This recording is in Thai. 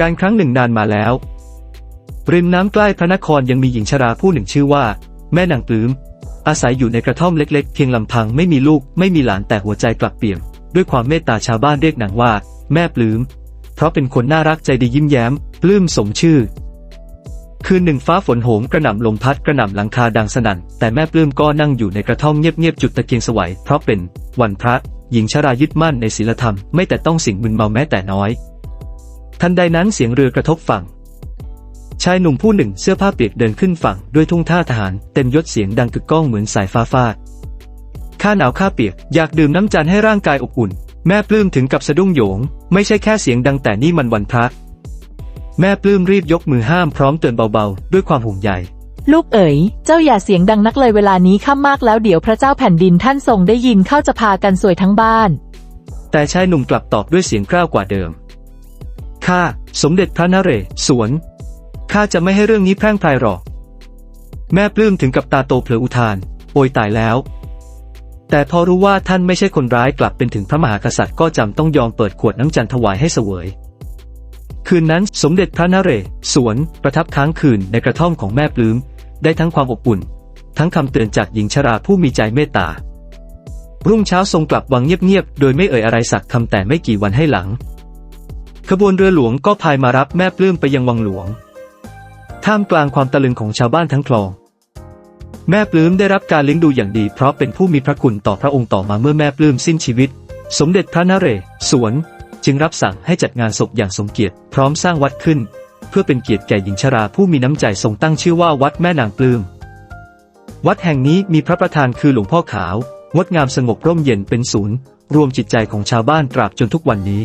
การครั้งหนึ่งนานมาแล้ว ริมน้ำใกล้พระนครยังมีหญิงชราผู้หนึ่งชื่อว่า แม่นางปลื้มอาศัยอยู่ในกระท่อมเล็ก ๆ เพียงลำพังไม่มีลูกไม่มีหลานแต่หัวใจกลับเปี่ยม ด้วยความเมตตาชาวบ้านเรียกนางว่า แม่ปลื้มเพราะเป็นคนน่ารักใจดียิ้มแย้มปลื้มสมชื่อ คืนหนึ่งฟ้าฝนโหมกระหน่ำลมพัดกระหน่ำหลังคาดังสนั่น แต่แม่ปลื้มก็นั่งอยู่ในกระท่อมเงียบๆจุดตะเกียงสวัยเพราะเป็นวันพระหญิงชรายึดมั่นในศีลธรรมไม่แต่ต้องสิ่งมึนเมาแม้แต่น้อย ทันใดนั้นเสียงเรือกระทบฝั่ง ชายหนุ่มผู้หนึ่งเสื้อผ้าเปียกเดินขึ้นฝั่งด้วยทุ่งท่าทหารเต็มยศเสียงดังกึกก้องเหมือนสายฟ้าฟาด ข้าหนาวข้าเปียกอยากดื่มน้ำจันทร์ให้ร่างกายอบอุ่น แม่ปลื้มถึงกับสะดุ้งโหยง ไม่ใช่แค่เสียงดังแต่นี่มันวันพระแม่ปลื้มรีบยกมือห้ามพร้อมเตือนเบาๆ ด้วยความห่วงใยลูกเอ๋ย เจ้าอย่าเสียงดังนักเลยเวลานี้ค่ำมากแล้วเดี๋ยวพระเจ้าแผ่นดินท่านทรงได้ยินเข้าจะพากันสวยทั้งบ้าน แต่ชายหนุ่มกลับตอบด้วยเสียงกล้าวกว่าเดิม ข้าสมเด็จพระนเรศวรข้าจะไม่ให้เรื่องนี้แพร่งพรายหรอก แม่ปลื้มถึงกับตาโตเผลออุทาน โอยตายแล้ว แต่พอรู้ว่าท่านไม่ใช่คนร้ายกลับเป็นถึงพระมหากษัตริย์ก็จำต้องยอมเปิดขวดน้ำจันทร์ถวายให้เสวย คืนนั้นสมเด็จพระนเรศวรประทับค้างคืนในกระท่อมของแม่ปลื้มได้ทั้งความอบอุ่น ทั้งคำเตือนจากหญิงชราผู้มีใจเมตตารุ่งเช้าทรงกลับวังเงียบๆ โดยไม่เอ่ยอะไรสักคำแต่ไม่กี่วันให้หลัง ขบวนเรือหลวงก็พายมารับแม่ปลื้มไปยังวังหลวง ท่ามกลางความตะลึงของชาวบ้านทั้งคลอง แม่ปลื้มได้รับการเลี้ยงดูอย่างดี เพราะเป็นผู้มีพระคุณต่อพระองค์ต่อมาเมื่อแม่ปลื้มสิ้นชีวิต สมเด็จพระนเรศวรจึงรับสั่งให้จัดงานศพอย่างสมเกียรติพร้อมสร้างวัดขึ้น เพื่อเป็นเกียรติแก่หญิงชราผู้มีน้ำใจทรงตั้งชื่อว่าวัดแม่นางปลื้มวัดแห่งนี้มีพระประธานคือหลวงพ่อขาว งดงามสงบร่มเย็นเป็นศูนย์ รวมจิตใจของชาวบ้านตราบจนทุกวันนี้